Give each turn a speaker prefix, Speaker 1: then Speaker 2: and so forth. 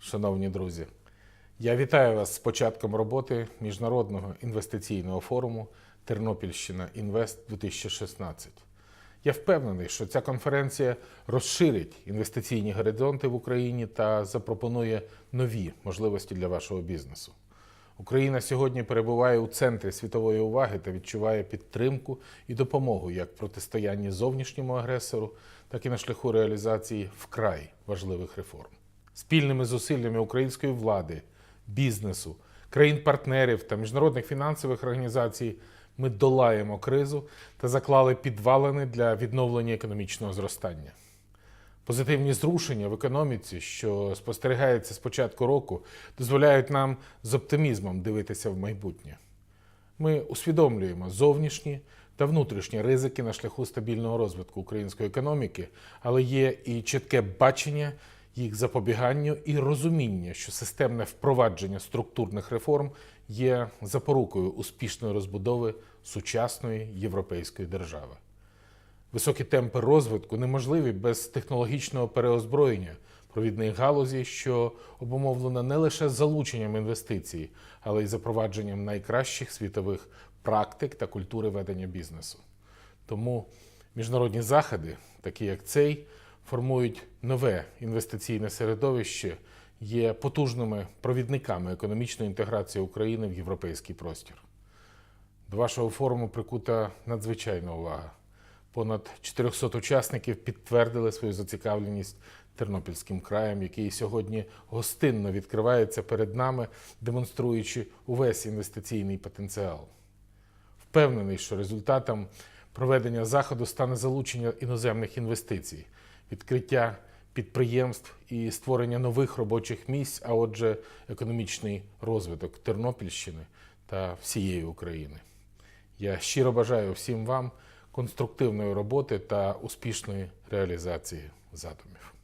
Speaker 1: Шановні друзі, я вітаю вас з початком роботи міжнародного інвестиційного форуму Тернопільщина Інвест 2016. Я впевнений, що ця конференція розширить інвестиційні горизонти в Україні та запропонує нові можливості для вашого бізнесу. Україна сьогодні перебуває у центрі світової уваги та відчуває підтримку і допомогу як протистоянні зовнішньому агресору, так і на шляху реалізації вкрай важливих реформ. Спільними зусиллями української влади, бізнесу, країн-партнерів та міжнародних фінансових організацій ми долаємо кризу та заклали підвалини для відновлення економічного зростання. Позитивні зрушення в економіці, що спостерігається з початку року, дозволяють нам з оптимізмом дивитися в майбутнє. Ми усвідомлюємо зовнішні та внутрішні ризики на шляху стабільного розвитку української економіки, але є і чітке бачення їх запобіганню і розуміння, що системне впровадження структурних реформ є запорукою успішної розбудови сучасної європейської держави. Високі темпи розвитку неможливі без технологічного переозброєння провідних галузі, що обумовлено не лише залученням інвестицій, але й запровадженням найкращих світових практик та культури ведення бізнесу. Тому міжнародні заходи, такі як цей, формують нове інвестиційне середовище, є потужними провідниками економічної інтеграції України в європейський простір. До вашого форуму прикута надзвичайна увага. Понад 400 учасників підтвердили свою зацікавленість Тернопільським краєм, який сьогодні гостинно відкривається перед нами, демонструючи увесь інвестиційний потенціал. Впевнений, що результатом проведення заходу стане залучення іноземних інвестицій, відкриття підприємств і створення нових робочих місць, а отже, економічний розвиток Тернопільщини та всієї України. Я щиро бажаю всім вам конструктивної роботи та успішної реалізації задумів.